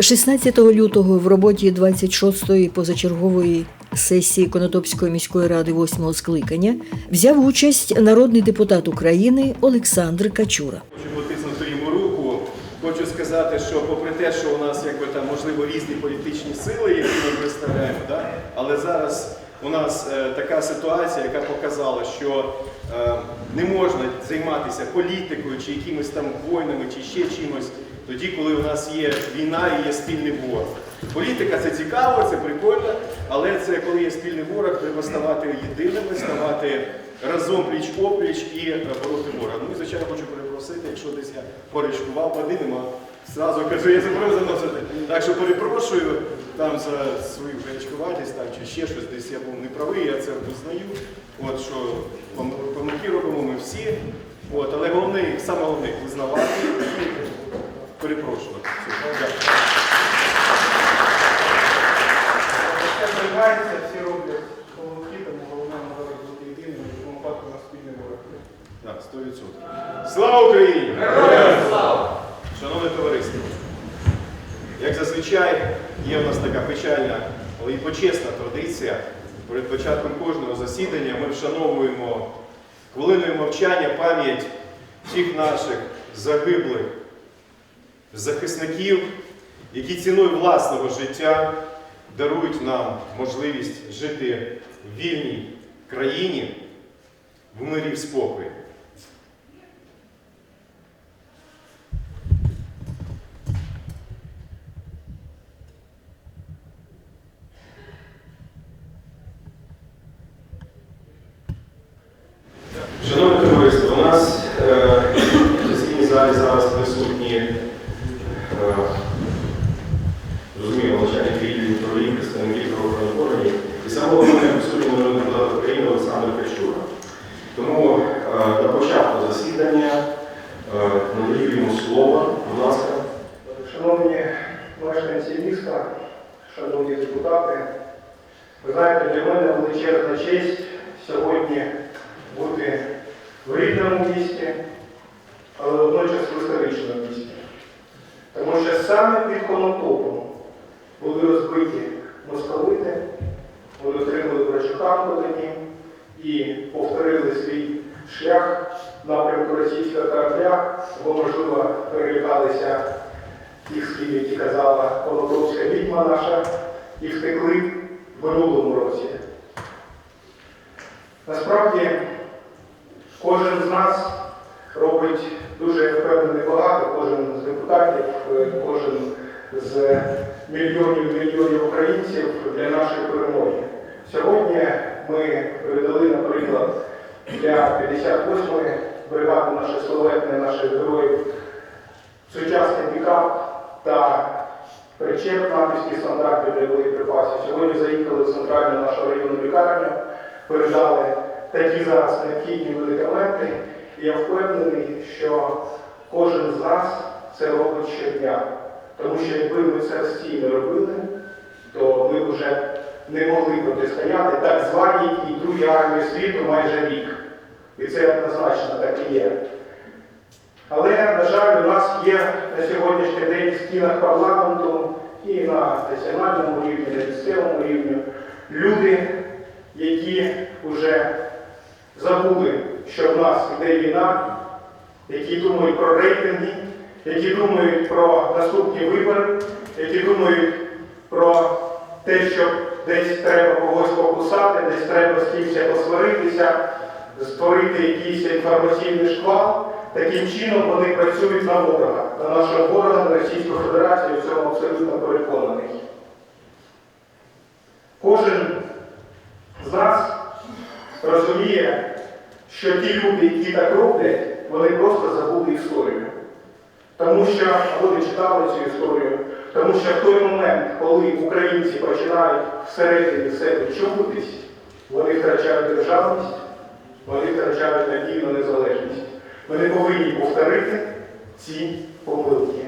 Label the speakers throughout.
Speaker 1: 16 лютого в роботі 26-ї позачергової сесії Конотопської міської ради 8-го скликання взяв участь народний депутат України Олександр Качура.
Speaker 2: Хочу потиснути йому руку. Хочу сказати, що попри те, що у нас якби там можливо різні політичні сили, які ми представляємо, да? але зараз у нас е, така ситуація, яка показала, що е, не можна займатися політикою чи якимись там воїнами, чи ще чимось, тоді, коли у нас є війна і є спільний ворог. Політика це цікаво, це прикольно, але це коли є спільний ворог, треба ставати єдиними, ставати разом пліч опліч і е, бороти ворога. Ну і звичайно хочу перепросити, якщо десь я поричкував, води нема. Зразу кажу, я забув заносити. Так що перепрошую там за свою гарячкуватість там, чи ще щось, десь я був неправий, я це визнаю. От що помилки робимо ми всі. От, але головне, саме головне визнавати і перепрошувати. Дякую.
Speaker 3: Все всі роблять помилки, тому головне зараз бути єдиним, в цьому випадку на спільний ворог.
Speaker 2: Так, 100%. Слава Україні! Героям слава! Шановне товариство, як зазвичай є у нас така печальна, але і почесна традиція. Перед початком кожного засідання ми вшановуємо хвилиною мовчання пам'ять всіх наших загиблих захисників, які ціною власного життя дарують нам можливість жити в вільній країні в мирі і в спокої. Шановне товариство, у нас е, в сесійній залі зараз присутні е, зрозуміло, начальник відділу управління представників правоохоронних органів і саме головне присутній народний депутат України Олександр Качура. Тому е, на початку засідання е, надаю йому слово, будь ласка.
Speaker 3: Шановні мешканці міста, шановні депутати, ви знаєте, для мене величезна честь сьогодні бути в рідному місті, але водночас в історичному місті. Тому саме під Конотопом були розбиті московити, вони отримали Брачука тоді і повторили свій шлях напрямку російського корабля, бо, можливо, перелякалися тих слів, які казала Конотопська відьма наша, і втекли в минулому році. Насправді, кожен з нас робить дуже впевнений багато, кожен з депутатів, е, кожен з мільйонів мільйонів українців для нашої перемоги. Сьогодні ми передали, наприклад, для 58-ї бригади наших славетних, наших героїв сучасний пікап та причеп натівських стандартів для боєприпасів. Сьогодні заїхали в центральну нашу районну лікарню, передали такі зараз необхідні медикаменти. Я впевнений, що кожен з нас це робить щодня. Тому що якби ми це постійно робили, то ми вже не могли протистояти так званій і другій армії світу майже рік. І це однозначно так і є. Але, на жаль, у нас є на сьогоднішній день в стінах парламенту і на національному рівні, на місцевому рівні люди, які вже забули, що в нас йде війна, які думають про рейтинги, які думають про наступні вибори, які думають про те, що десь треба когось покусати, десь треба з кимось посваритися, створити якийсь інформаційний шквал. Таким чином вони працюють на ворога, на нашого ворога, на Російську Федерацію, в цьому абсолютно переконаний. Кожен з нас розуміє, що ті люди, які так роблять, вони просто забули історію. Тому що вони читали цю історію, тому що в той момент, коли українці починають всередині себе чубитись, вони втрачають державність, вони втрачають надію на незалежність. Не повинні повторити ці помилки.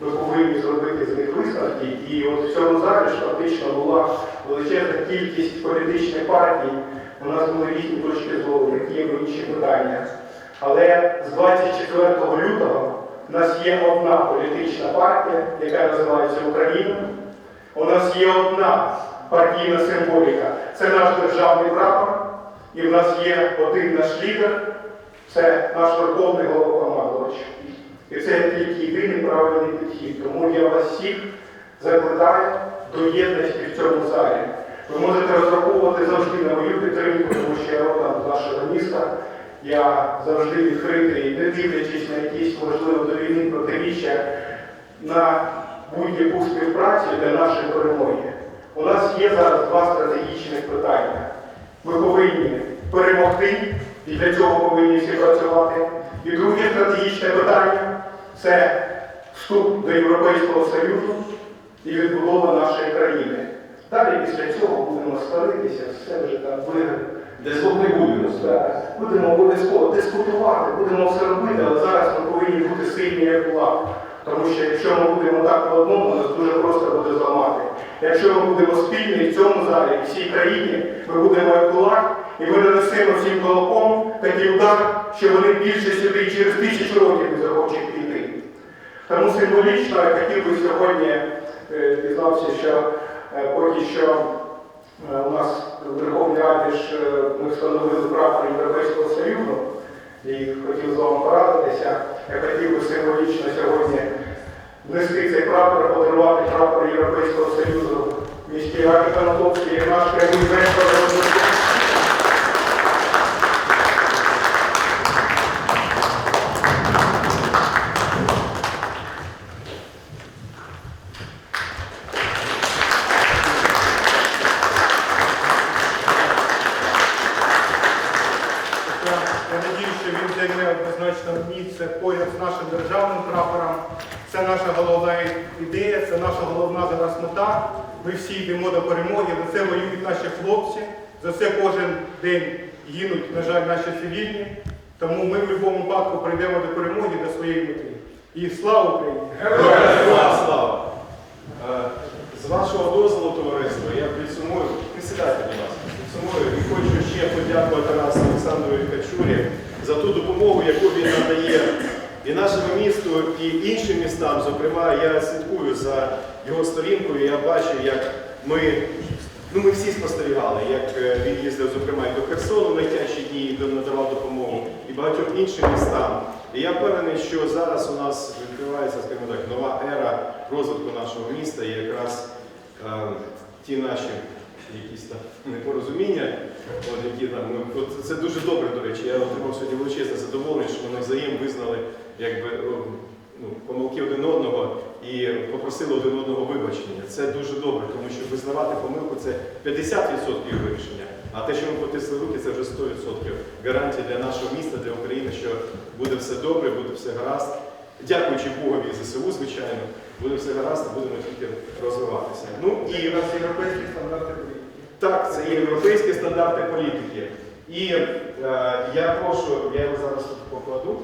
Speaker 3: Ми повинні зробити з них висновки. І от в цьому залі ж фактично була величезна кількість політичних партій. У нас були різні точки зору, які є інші питання. Але з 24 лютого У нас є одна політична партія, яка називається Україна. У нас є одна партійна символіка. Це наш державний прапор. І в нас є один наш лідер, це наш верховний головнокомандувач. І це тільки єдиний правильний підхід. Тому я вас всіх закликаю до єдності в цьому залі. Ви можете розраховувати завжди на мою підтримку, тому що я родом з нашого міста. Я завжди відкритий, не дивлячись на якісь, можливо, війни протиріччя, на будь-яку співпрацю для нашої перемоги. У нас є зараз два стратегічних питання. Ми повинні перемогти, і для цього повинні всі працювати. І друге стратегічне питання це вступ до Європейського Союзу і відбудова нашої країни. Далі після цього будемо сваритися, все вже там виграти.
Speaker 2: Десь не будемо.
Speaker 3: Так. Будемо обов'язково дискутувати, будемо все робити, але зараз ми повинні бути сильні як кулак. Тому що якщо ми будемо так по одному, нас дуже просто буде зламати. Якщо ми будемо спільні в цьому залі, в всій країні, ми будемо як кулак, і ми нанесемо всім кулаком такий удар, що вони більше сюди через тисячу років не захочуть піти. Тому символічно я хотів би сьогодні е, дізнався, що поки що е, у нас в Верховній Раді ж е, ми встановили прапор Європейського Союзу і хотів з вами порадитися. Я хотів би символічно сьогодні внести цей прапор, подарувати прапор Європейського Союзу міській раді Конотопській, і наш прямий вектор.
Speaker 4: Я я надію, що він займе однозначно місце поряд з нашим державним прапором. Це наша головна ідея, це наша головна зараз мета. Ми всі йдемо до перемоги, за це воюють наші хлопці, за це кожен день гинуть, на жаль, наші цивільні. Тому ми в будь-якому випадку прийдемо до перемоги, до своєї мети. І слава Україні!
Speaker 2: Героям слава! Е, З вашого дозволу, товариство, я підсумую, присідайте, будь ласка, підсумую і хочу ще подякувати Тарасу Олександрові Качурі за ту допомогу, яку він надає і нашому місту, і іншим містам. Зокрема, я слідкую за його сторінкою, я бачу, як ми, ну ми всі спостерігали, як е, він їздив, зокрема, і до Херсону в найтяжчі дні, і надавав допомогу, і багатьом іншим містам. І я впевнений, що зараз у нас відкривається, скажімо так, нова ера розвитку нашого міста, і якраз е, ті наші якісь там непорозуміння, от, які там, ну, от це дуже добре, до речі. Я отримав сьогодні величезне задоволення, що вони взаєм визнали якби, ну, помилки один одного і попросили один одного вибачення. Це дуже добре, тому що визнавати помилку це 50% вирішення. А те, що ми потисли руки, це вже 100% гарантія для нашого міста, для України, що буде все добре, буде все гаразд. Дякуючи Богові і ЗСУ, звичайно, буде все гаразд, будемо тільки розвиватися. Ну
Speaker 4: І у нас європейські стандарти.
Speaker 2: Так, це є європейські стандарти політики. І е, я прошу, я його зараз тут покладу.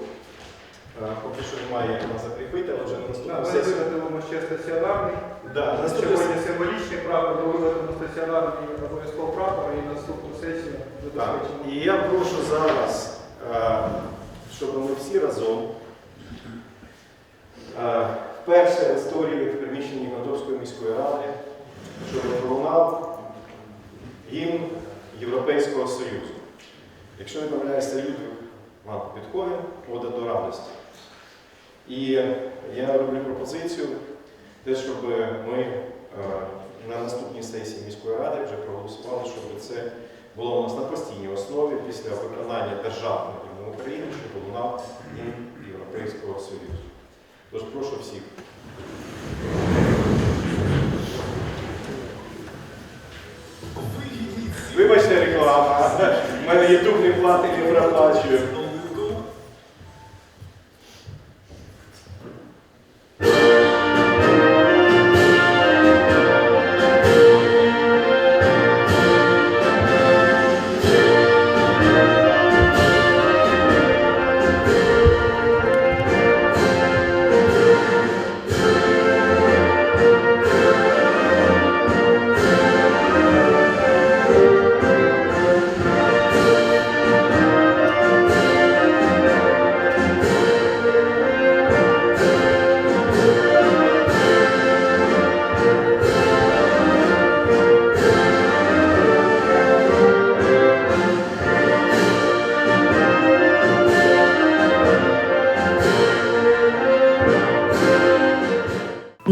Speaker 2: Е, поки що немає на закріпити, але вже
Speaker 4: Да,
Speaker 2: наступну
Speaker 4: Ми виготовимо ще стаціонарний.
Speaker 2: Да,
Speaker 4: сьогодні символічний прапор, ми виготовимо стаціонарний обов'язково прапор і наступну сесію забезпечимо.
Speaker 2: і я прошу зараз, е, щоб ми всі разом е, вперше в історії в приміщенні Гнатовської міської ради, щоб пролунав гімн Європейського Союзу. Якщо не помиляюся, салют вам підходить, вода до радості. І я роблю пропозицію, те, щоб ми е, на наступній сесії міської ради вже проголосували, щоб це було у нас на постійній основі після виконання державного гімну України, щоб лунав гімн Європейського Союзу. Тож прошу всіх. Вибачте, реклама. У мене ютуб не платить, не проплачує.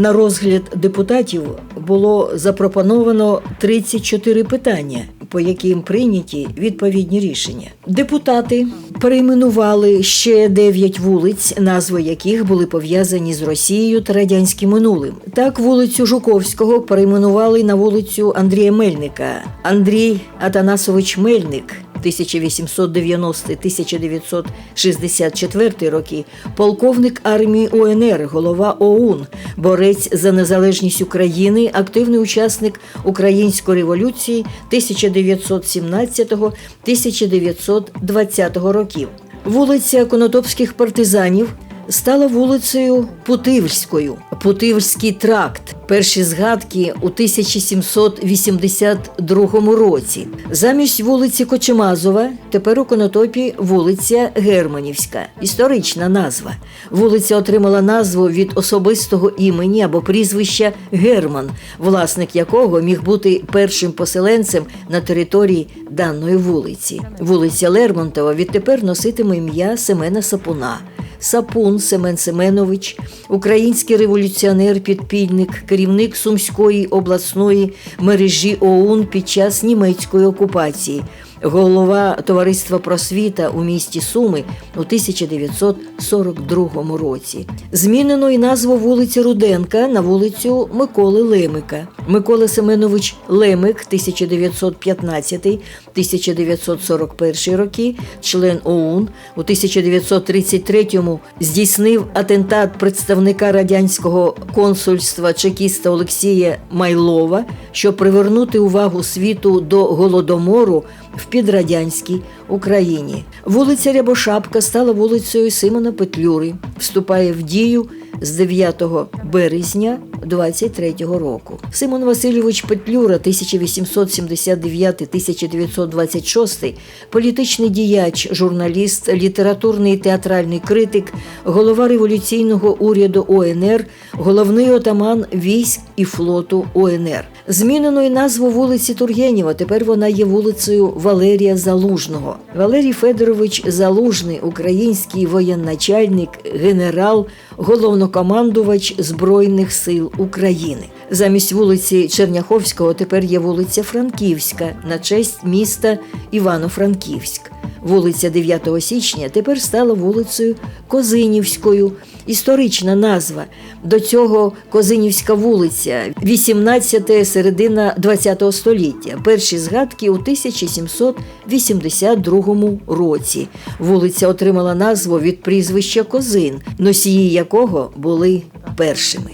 Speaker 1: На розгляд депутатів було запропоновано 34 питання, по яким прийняті відповідні рішення. Депутати перейменували ще 9 вулиць, назви яких були пов'язані з Росією та радянським минулим. Так, вулицю Жуковського перейменували на вулицю Андрія Мельника. Андрій Атанасович Мельник 1890-1964 роки, полковник армії УНР, голова ОУН, борець за незалежність України, активний учасник української революції 1917-1920 років. Вулиця Конотопських партизанів стала вулицею Путивльською. Путивльський тракт. Перші згадки у 1782 році. Замість вулиці Кочемазова тепер у Конотопі вулиця Германівська. Історична назва. Вулиця отримала назву від особистого імені або прізвища Герман, власник якого міг бути першим поселенцем на території даної вулиці. Вулиця Лермонтова відтепер носитиме ім'я Семена Сапуна. Сапун Семен Семенович, український революціонер, підпільник, керівник Сумської обласної мережі ОУН під час німецької окупації, голова товариства просвіта у місті Суми у 1942 році. Змінено і назву вулиці Руденка на вулицю Миколи Лемика. Микола Семенович Лемик, 1915-1941 роки, член ОУН, у 1933-му здійснив атентат представника радянського консульства чекіста Олексія Майлова, щоб привернути увагу світу до голодомору в підрадянській Україні. Вулиця Рябошапка стала вулицею Симона Петлюри, вступає в дію з 9 березня 23 року. Симон Васильович Петлюра, 1879-1926, політичний діяч, журналіст, літературний і театральний критик, голова революційного уряду ОНР, головний отаман військ і флоту ОНР. Змінено й назву вулиці Тургенєва. Тепер вона є вулицею Валерія Залужного. Валерій Федорович Залужний, український воєначальник, генерал, головнокомандувач Збройних сил України. Замість вулиці Черняховського тепер є вулиця Франківська на честь міста Івано-Франківськ. Вулиця 9 січня тепер стала вулицею Козинівською. Історична назва. До цього Козинівська вулиця, 18 середина 20 століття. Перші згадки у 1782 році. Вулиця отримала назву від прізвища Козин, носії якого були першими.